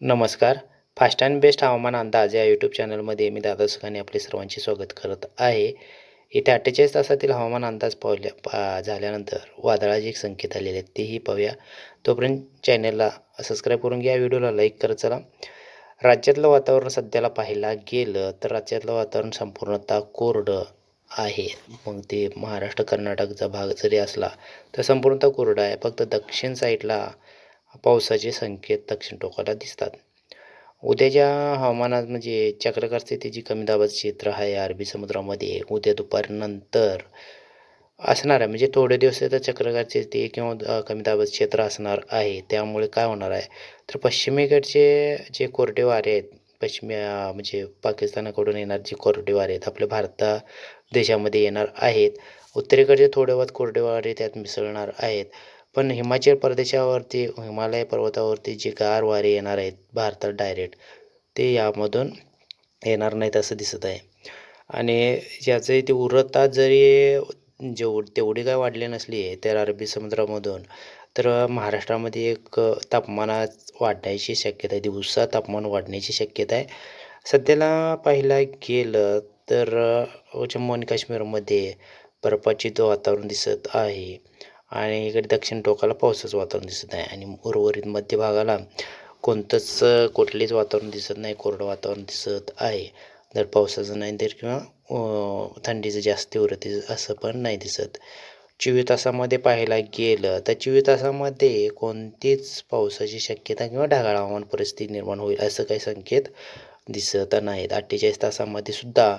नमस्कार. Fast and best हवामान अंदाज या यूट्यूब चॅनलमध्ये मी दादा सुखाने आपले सर्वांचे स्वागत करत आहे. येत्या अठ्ठेचाळीस तासातील हवामान अंदाज पावल्या पा झाल्यानंतर वादळाचे एक संकेत आलेले आहेत तेही पाहूया. तोपर्यंत चॅनलला सबस्क्राईब करून घ्या व्हिडिओला लाईक करत चला. राज्यातलं वातावरण सध्याला पाहायला गेलं तर राज्यातलं वातावरण संपूर्णतः कोरडं आहे. मग ते महाराष्ट्र कर्नाटकचा भाग जरी असला तर संपूर्णतः कोरडा आहे. फक्त दक्षिण साईडला पावसाचे संकेत दक्षिण टोकाला दिसतात. उद्याच्या हवामानात म्हणजे चक्रकार स्थितीची कमी दाबाचं क्षेत्र आहे. अरबी समुद्रामध्ये उद्या दुपारनंतर असणार आहे. म्हणजे थोडे दिवस तर चक्रकार स्थिती किंवा कमी दाबाचं क्षेत्र असणार आहे. त्यामुळे काय होणार आहे? तर पश्चिमेकडचे जे कोरडे वारे आहेत पश्चिमे म्हणजे पाकिस्तानाकडून येणार जे कोरडे वारे आहेत आपल्या भारत देशामध्ये येणार आहेत. उत्तरेकडचे थोडे बहुत कोरडे वारे त्यात मिसळणार आहेत. पण हिमाचल प्रदेशावरती हिमालय पर्वतावरती जे गार वारे येणार आहेत भारतात डायरेक्ट ते यामधून येणार नाहीत असं दिसत आहे. आणि ज्याचं ते उरतात जरी जेव तेवढी काय वाढली नसली तर अरबी समुद्रामधून तर महाराष्ट्रामध्ये एक तापमानात वाढण्याची शक्यता आहे दिवसा तापमान वाढण्याची शक्यता आहे. सध्याला पाहायला गेलं तर जम्मू आणि काश्मीरमध्ये बर्फाचित वातावरण दिसत आहे आणि इकडे दक्षिण टोकाला पावसाचं वातावरण दिसत आहे. आणि उर्वरित मध्य भागाला कोणतंच कुठलेच वातावरण दिसत नाही कोरडं वातावरण दिसत आहे. जर पावसाचं नाही तर किंवा थंडीचं जास्त तीव्रतेचं असं पण नाही दिसत. चोवीस तासामध्ये पाहायला गेलं तर चोवीस तासामध्ये कोणतीच पावसाची शक्यता किंवा ढगाळ हवामान परिस्थिती निर्माण होईल असं काही संकेत दिसत नाहीत. अठ्ठेचाळीस तासामध्ये सुद्धा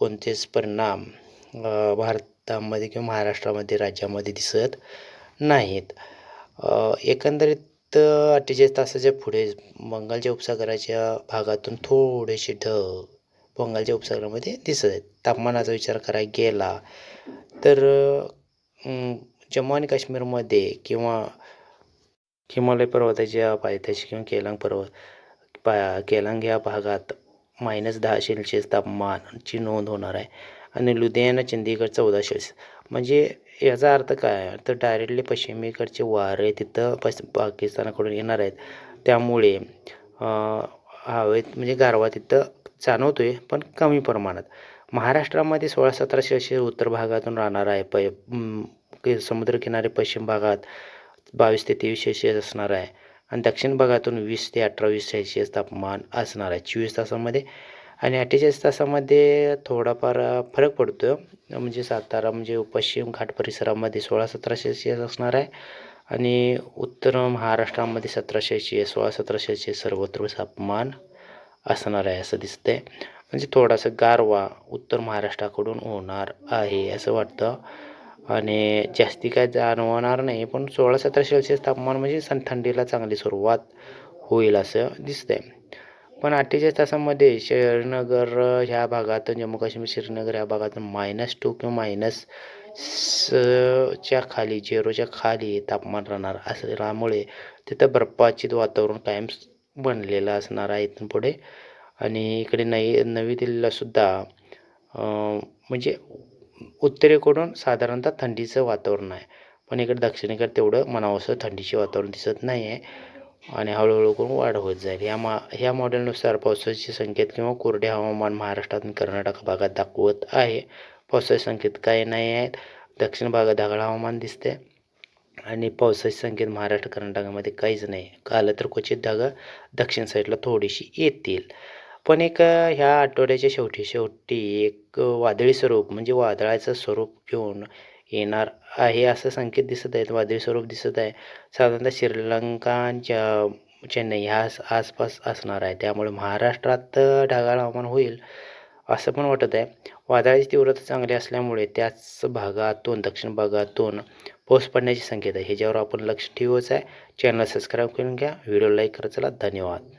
कोणतेच परिणाम भारत भारतामध्ये किंवा महाराष्ट्रामध्ये राज्यामध्ये दिसत नाहीत. एकंदरीत अठ्ठेचाळीस तासाच्या पुढे बंगालच्या उपसागराच्या भागातून थोडेसे ढग बंगालच्या उपसागरामध्ये दिसत आहेत. तापमानाचा विचार करायला गेला तर जम्मू आणि काश्मीरमध्ये किंवा हिमालय पर्वताच्या पायथ्याशी किंवा केलांग पर्वत पा केलांग या भागात मायनस दहा सेल्सिअस तापमानाची नोंद होणार आहे. आणि लुधियाना चंदीगड चौदा म्हणजे याचा अर्थ काय? तर डायरेक्टली पश्चिमेकडचे वारे तिथं पस पाकिस्तानाकडून येणार आहेत. त्यामुळे हवेत म्हणजे गारवा तिथं जाणवतो आहे पण कमी प्रमाणात. महाराष्ट्रामध्ये सोळा सतरा सेल्सिअस उत्तर भागातून राहणार आहे. प समुद्रकिनारे पश्चिम भागात बावीस ते तेवीस सेल्सिअस असणार आहे. आणि दक्षिण भागातून वीस ते अठरा वीस सेल्सिअस तापमान असणार आहे. चोवीस तासामध्ये आणि अठ्ठेचाळीस तासामध्ये थोडाफार फरक पडतो म्हणजे सातारा म्हणजे पश्चिम घाट परिसरामध्ये सोळा सतराशे सेल्सिअस असणार आहे. आणि उत्तर महाराष्ट्रामध्ये सतराशे सेल्सिअस सोळा सतराशे सेल्सिअस सर्वत्र तापमान असणार आहे असं दिसतंय. म्हणजे थोडासा गारवा उत्तर महाराष्ट्राकडून होणार आहे असं वाटतं. आणि जास्ती काय जाणवणार नाही पण सोळा सतरा सेल्सिअस तापमान म्हणजे सन थंडीला चांगली सुरुवात होईल असं दिसतंय. पण अठ्ठेचाळीस तासामध्ये श्रीनगर ह्या भागात जम्मू काश्मीर श्रीनगर ह्या भागात मायनस टू किंवा मायनस च्या खाली झिरोच्या खाली तापमान राहणार असल्यामुळे तिथं बर्फाचित वातावरण कायम बनलेलं असणार आहे इथून पुढे. आणि इकडे नई नवी दिल्लीलासुद्धा म्हणजे उत्तरेकडून साधारणतः थंडीचं वातावरण आहे. पण इकडे दक्षिणेकडे तेवढं मनावसं थंडीचे वातावरण दिसत नाही आहे आणि हळूहळू करून वाढ होत जाईल. ह्या मा ह्या मॉडेलनुसार पावसाचे संकेत किंवा कोरडे हवामान महाराष्ट्रात आणि कर्नाटक भागात दाखवत आहे. पावसाचे संकेत काही नाही आहेत. दक्षिण भागात ढगाळ हवामान दिसते आणि पावसाचे संकेत महाराष्ट्र कर्नाटकामध्ये काहीच नाही. आलं तर क्वचित ढगं दक्षिण साईडला थोडीशी येतील. पण एक ह्या आठवड्याच्या शेवटी शेवटी एक वादळी स्वरूप म्हणजे वादळाचं स्वरूप घेऊन येणार आहे असं संकेत दिसत आहेत वादळी स्वरूप दिसत आहे. साधारणतः श्रीलंकाच्या चेन्नई ह्या आसपास असणार आहे. त्यामुळे महाराष्ट्रात ढगाळ हवामान होईल असं पण वाटत आहे. वादळाची तीव्रता चांगली असल्यामुळे त्याच भागातून दक्षिण भागातून पाऊस पडण्याची संकेत आहे. ह्याच्यावर आपण लक्ष ठेवायचं आहे. चॅनल सबस्क्राईब करून घ्या. व्हिडिओ लाईक करत चला. धन्यवाद.